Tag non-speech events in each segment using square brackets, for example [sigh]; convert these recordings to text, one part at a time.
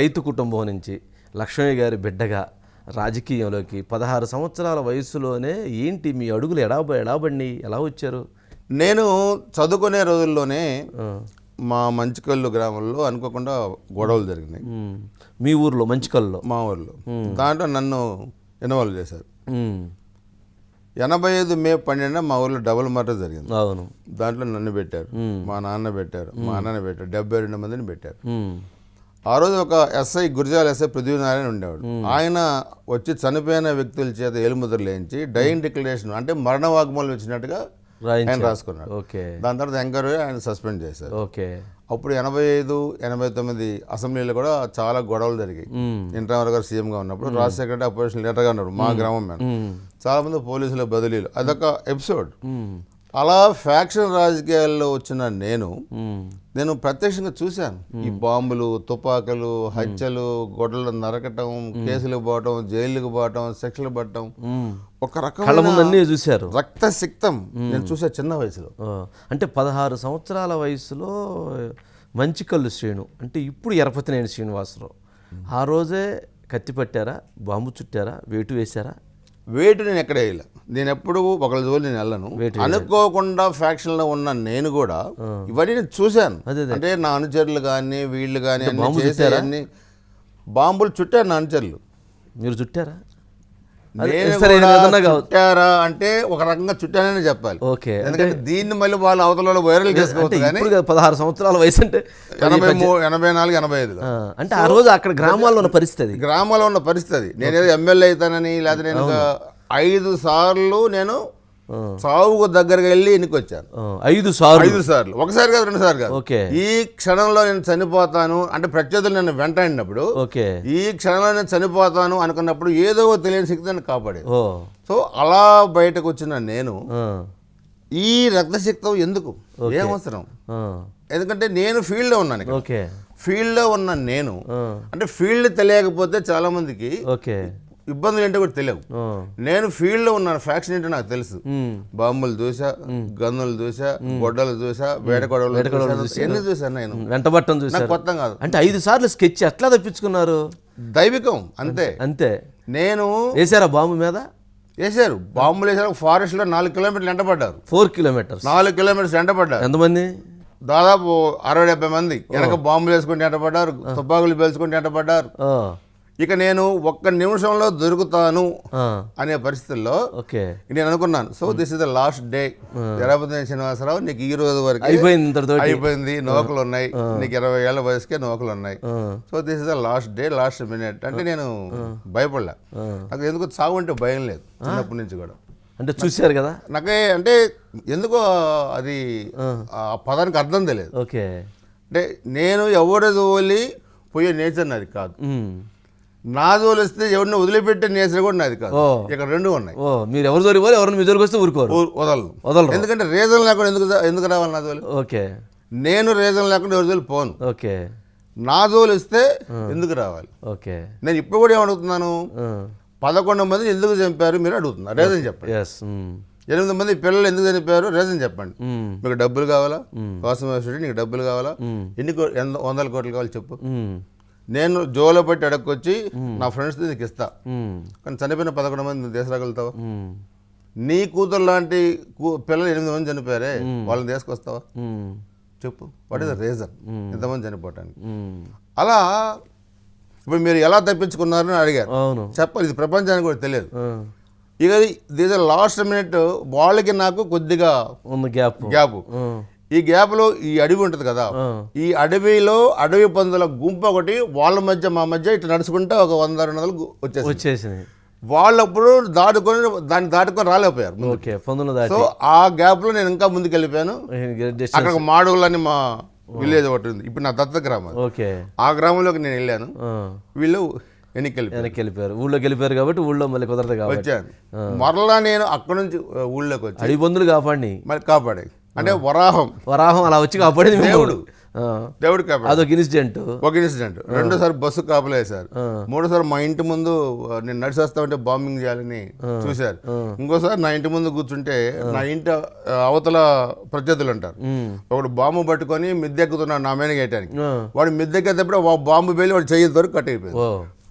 రైతు కుటుంబం నుంచి లక్ష్మయ్య గారి బిడ్డగా రాజకీయంలోకి పదహారు సంవత్సరాల వయసులోనే ఏంటి మీ అడుగులు ఎడా ఎడాబండి ఎలా వచ్చారు? నేను చదువుకునే రోజుల్లోనే మా మంచికల్లు గ్రామంలో అనుకోకుండా గొడవలు జరిగినాయి. మీ ఊర్లో మంచికల్లో? మా ఊర్లో. దాంట్లో నన్ను ఇన్వాల్వ్ చేశారు. ఎనభై ఐదు మే పన్నెండున మా ఊర్లో డబుల్ మర్డర్ జరిగింది. అవును. దాంట్లో నన్ను పెట్టారు. మా నాన్న పెట్టారు. మా అన్నని పెట్టారు. డెబ్బై రెండు మందిని పెట్టారు. ఆ రోజు ఒక ఎస్ఐ గురిజాల ఎస్ఐ పృథ్వీనారాయణ ఉండేవాడు. ఆయన వచ్చి చనిపోయిన వ్యక్తుల చేత ఏలుముద్రలు వేయించి డైన్ డిక్లరేషన్ అంటే మరణ వాగ్మూలం ఇచ్చినట్టుగా ఆయన రాసుకున్నాడు. ఓకే. దాని తర్వాత ఎంక్వైరీ ఆయన సస్పెండ్ చేశారు. ఓకే. అప్పుడు ఎనభై ఐదు ఎనభై తొమ్మిది అసెంబ్లీలో కూడా చాలా గొడవలు జరిగాయి. ఇంటరామర్ గారు సీఎంగా ఉన్నప్పుడు రాజశేఖర రెడ్డి అపోజిషన్ లీడర్గా ఉన్నారు మా గ్రామం చాలా మంది పోలీసుల బదిలీలు. అదొక ఎపిసోడ్. అలా ఫ్యాక్షన్ రాజకీయాల్లో వచ్చిన నేను నేను ప్రత్యక్షంగా చూశాను. ఈ బాంబులు తుపాకులు హత్యలు గొడ్డలు నరకటం కేసులు పోవటం జైలుకు పోవటం శిక్షలు పడటం ఉమ్. ఒక రకమైన అన్నీ చూశారు. రక్తసిక్తం నేను చూసా చిన్న వయసులో. అంటే పదహారు సంవత్సరాల వయసులో మంచి కళ్ళు శ్రీను. అంటే ఇప్పుడు ఎరపతినేని శ్రీనివాసరావు. ఆ రోజే కత్తి పట్టారా బాంబు చుట్టారా వేటు వేశారా? వేటు నేను ఎక్కడ వేయలే. నేను ఎప్పుడు ఒకళ్ళ జోలి నేను వెళ్ళను. అనుకోకుండా ఫ్యాక్షన్లో ఉన్న నేను కూడా ఇవన్నీ నేను చూశాను. అంటే నా అనుచరులు కానీ వీళ్ళు కానీ అన్ని బాంబులు చుట్టారు నా అనుచరులు. మీరు చుట్టారా? చుట్టారా అంటే ఒక రకంగా చుట్టానని చెప్పాలి. ఓకే ఎందుకంటే దీన్ని మళ్ళీ వాళ్ళు అవతల వైరల్ చేసుకోవచ్చు కానీ పదహారు సంవత్సరాల వయసు అంటే ఎనభై ఎనభై నాలుగు ఎనభై ఐదులో. ఆ, అంటే ఆ రోజు అక్కడ గ్రామాల్లో ఉన్న పరిస్థితి అది. గ్రామంలో ఉన్న పరిస్థితి నేను ఏదో ఎమ్మెల్యే అవుతానని లేకపోతే నేను ఐదు సార్లు నేను సావుకు దగ్గరగా వెళ్ళి ఎన్నికొచ్చాను ఐదు సార్లు. ఐదు సార్లు. ఒకసారి కాదు రెండు సార్లు కాదు. ఓకే. ఈ క్షణంలో నేను చనిపోతాను అంటే ప్రత్యర్థులు నన్ను వెంటాడినప్పుడు ఓకే. ఈ క్షణంలో నేను చనిపోతాను అనుకున్నప్పుడు ఏదో తెలియని శక్తి నన్ను కాపాడేది. సో అలా బయటకు వచ్చిన నేను ఈ రక్తశక్తం ఎందుకు? ఏం అవసరం? ఆ, ఎందుకంటే నేను ఫీల్డ్లో ఉన్నాను ఓకే. ఫీల్డ్లో ఉన్న నేను అంటే ఫీల్డ్ తెలియకపోతే చాలా మందికి ఓకే. ఇబ్బందులు ఏంటో కూడా తెలియవు. నేను ఫీల్డ్లో ఉన్నాను ఫ్యాక్షన్ ఏంటో నాకు తెలుసు. బాంబులు చూసా గన్నులు చూసా గొడ్డలు చూసా వేట గొడవలు చూసా ఎన్ని చూసాను నేను. వెంటబట్టం చూశారు కొత్త కాదు. అంటే ఐదు సార్లు స్కెచ్ ఎట్లా తప్పించుకున్నారు? దైవికం అంతే. అంతే. నేను వేసారా బాంబు మీద? వేశారు. బాంబులు వేసారు. ఫారెస్ట్లో నాలుగు కిలోమీటర్లు ఎంటపడ్డారు ఫోర్ కిలోమీటర్స్. నాలుగు కిలోమీటర్స్ ఎంటపడ్డారు ఎంతమంది? దాదాపు అరవై డెబ్బై మంది. వెనక బాంబులు వేసుకుంటే ఎంటపడ్డారు తుపాకులు పేల్చుకుంటే ఎంటపడ్డారు ఇక నేను ఒక్క నిమిషంలో దొరుకుతాను అనే పరిస్థితుల్లో ఓకే. నేను అనుకున్నాను. So this is the last day Jarapati Srinivasarao నీకు ఈ రోజు వరకు అయిపోయింది అయిపోయింది. నోకలు ఉన్నాయి నీకు ఇరవై ఏళ్ళ వయసుకే నోకలు ఉన్నాయి so this is the last day last minute అంటే నేను భయపడలే. నాకు ఎందుకు చావు అంటే భయం లేదు చిన్నప్పటి నుంచి కూడా. అంటే చూశారు కదా? నాకే అంటే ఎందుకో అది ఆ. పదానికి అర్థం తెలియదు. ఓకే. అంటే నేను ఎవరి పోయే నేచర్ నాది కాదు. నా జోలి వస్తే ఎవరిని వదిలిపెట్టే నేచర్ కూడా నాది కాదు. ఇక్కడ రెండు ఉన్నాయి. ఓ మీరు ఎవరు పోరు ఎవరిని మీ జోలికి వస్తే ఊరుకోరు. వదలను. వదలరు. ఎందుకంటే రీజన్ లేకుండా ఎందుకు ఎందుకు రావాలి నా జోలి? ఓకే. నేను రీజన్ లేకుండా ఎవరి జోలి పోను. ఓకే. నా జోలి వస్తే ఎందుకు రావాలి? ఓకే. నేను ఇప్పుడు కూడా ఏమడుగుతున్నాను? పదకొండు మంది ఎందుకు చంపారు మీరు అడుగుతున్నారు రీజన్ చెప్పండి. ఎనిమిది మంది పిల్లలు ఎందుకు చనిపోయారు? రీజన్ చెప్పండి. మీకు డబ్బులు కావాలా? కోసం నీకు డబ్బులు కావాలా? ఎన్ని వందల కోట్లు కావాలి చెప్పు. నేను జోలో పెట్టి అడగొచ్చి నా ఫ్రెండ్స్ నీకు ఇస్తా. కానీ చనిపోయిన పదకొండు మంది తీసుకురాగలుగుతావా నీ కూతురు లాంటి పిల్లలు ఎనిమిది మంది చనిపోయారే వాళ్ళని తీసుకొస్తావా? చెప్పు. వాట్ ఇస్ ద రీజన్ ఎంతమంది చనిపోవటానికి. అలా ఇప్పుడు మీరు ఎలా తప్పించుకున్నారని అడిగారు. చెప్పాలి ఇది ప్రపంచానికి కూడా తెలియదు. ఇక దీస్ లాస్ట్ మినిట్ వాళ్ళకి నాకు కొద్దిగా ఉంది గ్యాప్. గ్యాప్. ఈ గ్యాప్లో ఈ అడవి ఉంటుంది కదా ఈ అడవిలో అడవి పందుల గుంపు ఒకటి వాళ్ళ మధ్య మా మధ్య ఇట్లా నడుచుకుంటే ఒక వంద రెండు వందలు వచ్చేసి వచ్చేసింది. వాళ్ళప్పుడు దాటుకొని దాన్ని దాటుకొని రాలేకపోయారు. ఓకే పందులు సో ఆ గ్యాప్లో నేను ఇంకా ముందుకు వెళ్ళిపోయాను అక్కడ మాడుగులని మా విలేజ్ ఒకటి ఉంది. ఇప్పుడు నా దత్త గ్రామం ఓకే. ఆ గ్రామంలోకి నేను వెళ్ళాను. వీళ్ళు ఎన్నికలు వెనక్కి వెళ్ళిపోయారు ఊళ్ళోకి వెళ్ళిపోయారు కాబట్టి ఊళ్ళో మళ్ళీ కుదరదు కాబట్టి. వచ్చాను. మరలా నేను అక్కడి నుంచి ఊళ్ళోకి వచ్చి అడిగి బంధులు కాపాడి మరి కాపాడే అంటే వరాహం. వరాహం అలా వచ్చి కాపాడింది దేవుడు. దేవుడికి కాపాడారు అదొక ఇన్సిడెంట్ ఒక ఇన్సిడెంట్ రెండోసారి బస్సు కాపలా వేశారు మూడోసారి మా ఇంటి ముందు నేను నడిచి వస్తా ఉంటే బాంబింగ్ చేయాలని చూశారు. ఇంకోసారి నా ఇంటి ముందు కూర్చుంటే నా ఇంటి అవతల ప్రత్యర్థులు ఉంటారు ఒకడు బాంబు పట్టుకొని మిద్దెక్కుతున్నాడు నా మీద వేయటానికి వాడు మిద్దెక్కేటప్పుడు బాంబు పేలి వాడు చెయ్యి దొరికి కట్ అయిపోయింది.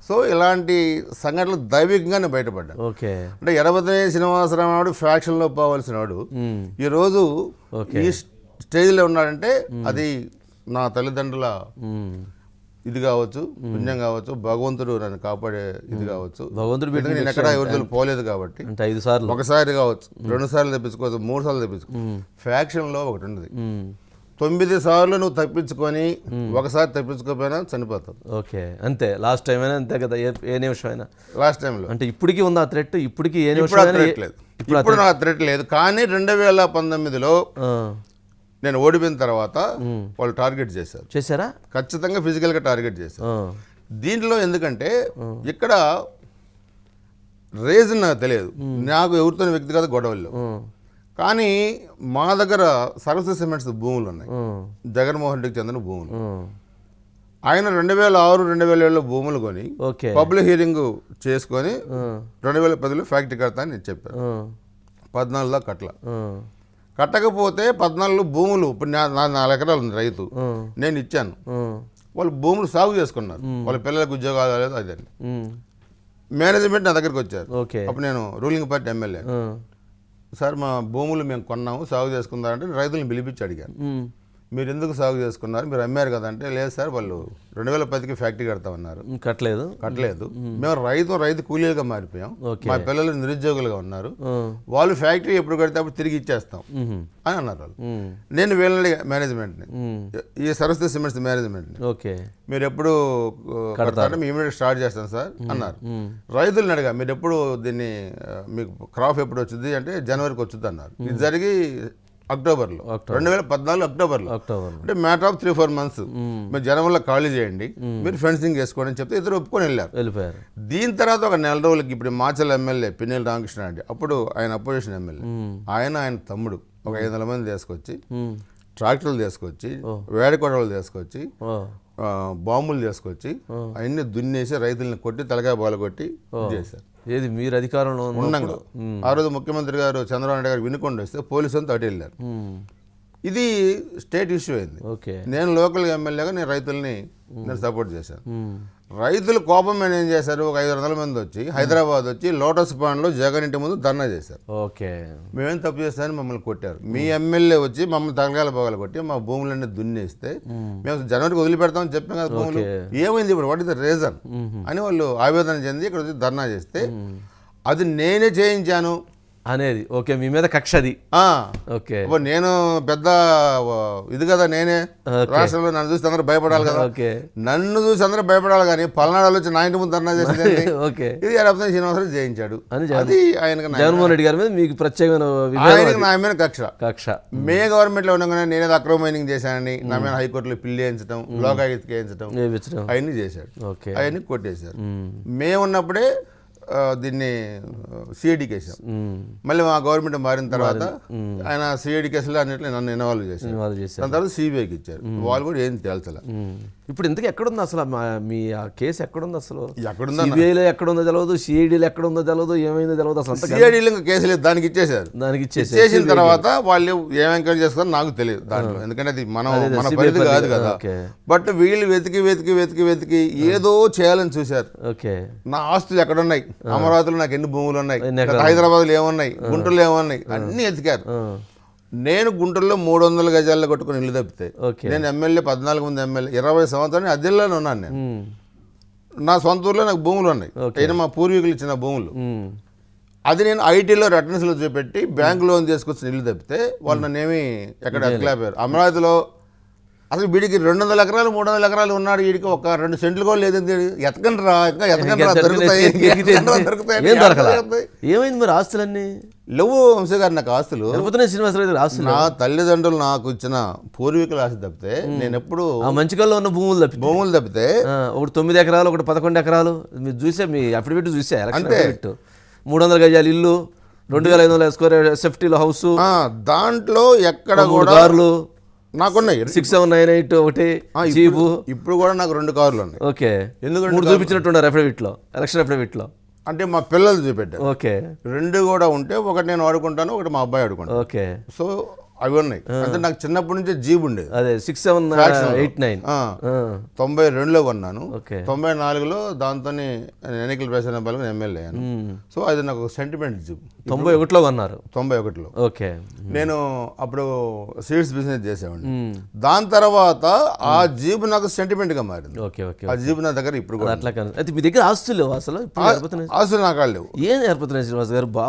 సో ఇలాంటి సంఘటనలు దైవికంగానే బయటపడ్డాయి. ఓకే. అంటే ఎడబదే శ్రీనివాసరావు నాడు ఫ్యాక్షన్లో పోవాల్సిన వాడు. ఈరోజు. ఈ స్టేజ్లో ఉన్నాడంటే అది నా తల్లిదండ్రుల. ఇది కావచ్చు పుణ్యం కావచ్చు భగవంతుడు నన్ను కాపాడే ఇది కావచ్చు. భగవంతుడు నేను ఎక్కడ ఎవరితో పోలేదు కాబట్టి. అంటే ఐదు సార్లు. ఒకసారి కావచ్చు రెండు సార్లు తెప్పించుకోవచ్చు మూడు సార్లు తెప్పించుకో. ఫ్యాక్షన్లో ఒకటి ఉమ్. తొమ్మిది సార్లు నువ్వు తప్పించుకొని ఒకసారి తప్పించుకోకపోయినా చనిపోతావు. ఓకే అంతే. లాస్ట్ టైం అయినా అంతే కదా ఏ నిమిషం అయినా. లాస్ట్ టైంలో అంటే ఇప్పటికీ ఉంది ఆ థ్రెట్ ఇప్పటికీ ఏ నిమిషం లేదు. ఇప్పుడు నా థ్రెట్ లేదు. కానీ రెండు వేల పంతొమ్మిదిలో. నేను ఓడిపోయిన తర్వాత వాళ్ళు టార్గెట్ చేశారు. చేశారా? ఖచ్చితంగా ఫిజికల్గా టార్గెట్ చేశారు. దీంట్లో ఎందుకంటే ఇక్కడ రీజన్ నాకు తెలియదు. నాకు ఎవరితో వ్యక్తిగత గొడవలు. కానీ మా దగ్గర సరస్వతి సిమెంట్స్ భూములు ఉన్నాయి. జగన్మోహన్ రెడ్డికి చెందిన భూములు. ఆయన రెండు వేల ఆరు రెండు వేల ఏడులో భూములు కొని పబ్లిక్ హీరింగ్ చేసుకొని. రెండు వేల పదిలో ఫ్యాక్టరీ కడతా అని నేను చెప్పాను ఉమ్. పద్నాలుగులో కట్ల. కట్టకపోతే పద్నాలుగులో భూములు ఇప్పుడు నాలుగు ఎకరాలు ఉంది రైతు. నేను ఇచ్చాను. వాళ్ళు భూములు సాగు చేసుకున్నారు వాళ్ళ పిల్లలకు ఉద్యోగాలు రాలేదు అదే. మేనేజ్మెంట్ నా దగ్గరికి వచ్చారు ఓకే అప్పుడు నేను రూలింగ్ పార్టీ ఎమ్మెల్యే. సార్ మా భూములు మేము కొన్నాము సాగు చేసుకుందామంటే రైతులను పిలిపించి అడిగాను. మీరు ఎందుకు సాగు చేసుకున్నారు? మీరు అమ్మారు కదా అంటే లేదు సార్ వాళ్ళు రెండు వేల పదికి ఫ్యాక్టరీ కడతామన్నారు. కట్టలేదు. కట్టలేదు. మేము రైతు రైతు కూలీలుగా మారిపోయాం. మా పిల్లలు నిరుద్యోగులుగా ఉన్నారు. వాళ్ళు ఫ్యాక్టరీ ఎప్పుడు కడితే అప్పుడు తిరిగి ఇచ్చేస్తాం. అని అన్నారు వాళ్ళు. నేను వీళ్ళని మేనేజ్మెంట్ని. ఈ సరస్వతి సిమెంట్స్ మేనేజ్మెంట్ని. ఓకే. మీరు ఎప్పుడు ఆ, కడతారంటే మేము ఇమీడియట్ స్టార్ట్ చేస్తాం సార్ అన్నారు. రైతులను అడిగా మీరు ఎప్పుడు దీన్ని మీకు క్రాప్ ఎప్పుడు వచ్చింది అంటే జనవరికి వచ్చింది అన్నారు ఇది జరిగి అక్టోబర్లో. రెండు వేల పద్నాలుగు అక్టోబర్లో. అక్టోబర్. అంటే matter of three four months మీరు జనవరిలో ఖాళీ చేయండి. మీరు ఫెన్సింగ్ చేసుకోండి అని చెప్తే ఇద్దరు ఒప్పుకొని వెళ్ళారు. వెళ్ళిపోయారు. దీని తర్వాత ఒక నెల రోజులకి ఇప్పుడు మాచల్ ఎమ్మెల్యే పిన్నెల రామకృష్ణ రెడ్డి అప్పుడు ఆయన అపోజిషన్ ఎమ్మెల్యే. ఆయన ఆయన తమ్ముడు ఒక ఐదు వందల మంది తీసుకొచ్చి. ట్రాక్టర్లు తీసుకొచ్చి వేడకొడవలు తీసుకొచ్చి బాంబులు తీసుకొచ్చి అవన్నీ దున్నేసి రైతుల్ని కొట్టి తలకాయ బాల కొట్టి చేశారు. ఏది మీరు అధికారంలో ఉన్న ఉండంగా ఆ రోజు ముఖ్యమంత్రి గారు చంద్రబాబు నాయుడు గారు వినుకొండ వస్తే పోలీసు అంతా అటు వెళ్ళారు. ఇది స్టేట్ ఇష్యూ అయింది. నేను లోకల్ ఎమ్మెల్యేగా నేను రైతుల్ని నేను సపోర్ట్ చేశాను. రైతులు కోపం మీద ఏం చేశారు? ఒక ఐదు వందల మంది వచ్చి హైదరాబాద్ వచ్చి లోటస్ పాండ్లో జగన్ ఇంటి ముందు ధర్నా చేశారు. ఓకే. మేమేం తప్పు చేస్తామని మమ్మల్ని కొట్టారు. మీ ఎమ్మెల్యే వచ్చి మమ్మల్ని తలకాయల పోగలు కొట్టి మా భూములన్నీ దున్నేస్తే మేము. జనవరికి వదిలిపెడతామని చెప్పాం కదా భూములు. ఏమైంది ఇప్పుడు? వాట్ ఇస్ ద రీజన్ అని వాళ్ళు ఆవేదన చెంది ఇక్కడ వచ్చి ధర్నా చేస్తే అది నేనే చేయించాను. అనేది. ఓకే మీ మీద కక్ష అది ఆ, ఓకే. నేను పెద్ద ఇది కదా నేనే. రాష్ట్రంలో నన్ను చూసి అందరూ భయపడాలి కదా. ఓకే. నన్ను చూసి అందరూ భయపడాలి కానీ పల్నాడు వచ్చి నా ఇంటి ముందు ధర్నా చేసింది? [laughs] ఓకే. ఇది ఎడపతి శ్రీనివాసరావు జయించాడు. అని అది ఆయనకు నా- జగన్మోహన్ రెడ్డి గారి మీద మీకు ప్రత్యేకమైన ఆయనకు నా మీద కక్ష. కక్ష. మే గవర్నమెంట్లో ఉండగానే నేనేదో అక్రమ మైనింగ్ చేశానని నా మీద హైకోర్టులో పిల్లి వేయించడం లోకాయుక్తి వేయించడం అవన్నీ చేశాడు. ఓకే. అవన్నీ కొట్టేశారు. మేము. ఉన్నప్పుడే దీన్ని సిఐడికి వేసాం ఉమ్. మళ్ళీ మా గవర్నమెంట్ మారిన తర్వాత ఆయన సిఐడి కేసులో అన్నింటిలో నన్ను ఇన్వాల్వ్ చేశారు. దాని తర్వాత సిబిఐకి ఇచ్చారు. వాళ్ళు కూడా ఏం తేల్చలే. ఇప్పుడు ఇంతకు ఎక్కడుంది అసలు? మా- ఆ కేసు ఎక్కడుంది అసలు? ఎక్కడుందా సిబిఐలో ఎక్కడుందో తెలియదు సిఐడిలో ఎక్కడుందో తెలియదు ఏమైందో తెలియదు అసలు సిఐడిలో ఇంకా కేసు లేదు. దానికి ఇచ్చేశారు. దానికి ఇచ్చేసి చేసిన తర్వాత వాళ్ళు ఏం ఎంకరేజ్ చేస్తారో నాకు తెలియదు దాంట్లో. ఎందుకంటే అది మనం మన పరిధి కాదు కదా. బట్ వీళ్ళు వెతికి వెతికి వెతికి వెతికి ఏదో చేయాలని చూశారు. ఓకే. నా ఆస్తులు ఎక్కడున్నాయి? అమరావతిలో నాకు ఎన్ని భూములు ఉన్నాయి? హైదరాబాద్లో ఏమున్నాయి? గుంటూరులో ఏమున్నాయి? అన్ని ఎతికారు. నేను గుంటూరులో మూడు వందల గజాల్లో కొట్టుకుని ఇల్లు తప్పితే. నేను ఎమ్మెల్యే పద్నాలుగు మంది ఎమ్మెల్యే ఇరవై సంవత్సరాలు అద్దెల్లోనే ఉన్నాను నేను. నా సొంత ఊర్లో నాకు భూములు ఉన్నాయి. అయినా మా పూర్వీకులు ఇచ్చిన భూములు. అది నేను ఐటీలో రిటర్న్స్లో చూపెట్టి బ్యాంక్ లోన్ తీసుకొచ్చిన ఇల్లు తప్పితే వాళ్ళు నన్ను ఏమి ఎక్కడ ఎక్కలేపారు అమరావతిలో అసలు వీడికి రెండు వందల ఎకరాలు మూడు వందల ఎకరాలు ఉన్నాడు వీడికి ఒక రెండు సెంట్లు కూడా లేదండి ఎతకండి రా ఇంకా ఎతకండి రా దొరుకుతాయి. ఏమైంది మరి ఆస్తులన్నీ? లేవు వంశీ గారు నాకు ఆస్తులు. శ్రీనివాసరావు ఆస్తులు. నా తల్లిదండ్రులు నాకు ఇచ్చిన పూర్వీకుల ఆస్తి తప్పితే నేను ఎప్పుడు ఆ మంచికల్లో ఉన్న భూములు తప్పి భూములు తప్పితే ఒకటి తొమ్మిది ఎకరాలు ఒకటి పదకొండు ఎకరాలు. మీరు చూసే మీ అఫిడవిట్ చూసే అఫిడవిట్ మూడు వందల గజాలు ఇల్లు రెండు వేల ఐదు వందల స్క్వేర్ సేఫ్టీలో హౌస్ దాంట్లో ఎక్కడ కూడా నాకున్నాయి. సిక్స్ సెవెన్ నైన్ ఎయిట్ ఒకటి ఆ, ఇప్పుడు- కూడా నాకు రెండు కార్లు ఉన్నాయి. ఓకే. ఎందుకంటే మూడు చూపించినట్టున్నారు అఫిడవిట్లో ఎలక్షన్ అఫిడవిట్లో అంటే మా పిల్లలు చూపెట్టారు. ఓకే. రెండు కూడా ఉంటే ఒకటి నేను వాడుకుంటాను ఒకటి మా అబ్బాయి వాడుకుంటాను ఓకే. సో అవి ఉన్నాయి. అంటే నాకు చిన్నప్పటి నుంచే జీబ్ ఉండేది. అదే సిక్స్ సెవెన్. ఎయిట్ నైన్ తొంభై రెండులో కొన్నాను. తొంభై నాలుగులో దాంతో ఎన్నికల ప్రచారం పాల్గొని ఎమ్మెల్యే అయ్యాను. సో అది నాకు సెంటిమెంట్ జీబ్. తొంభై ఒకటిలో కొన్నారు? తొంభై ఒకటిలో. ఓకే. నేను అప్పుడు సీడ్స్ బిజినెస్ చేసేవాడిని. దాని తర్వాత ఆ జీబ్ నాకు సెంటిమెంట్గా మారింది. ఓకే ఓకే ఆ జీబ్ నా దగ్గర ఇప్పుడు కూడా అట్లా కాదు. అయితే మీ దగ్గర ఆస్తులు లేవు అసలు? ఆస్తులు నాకు లేవు ఏం ఏర్పడుతున్నాయి శ్రీనివాస్ గారు?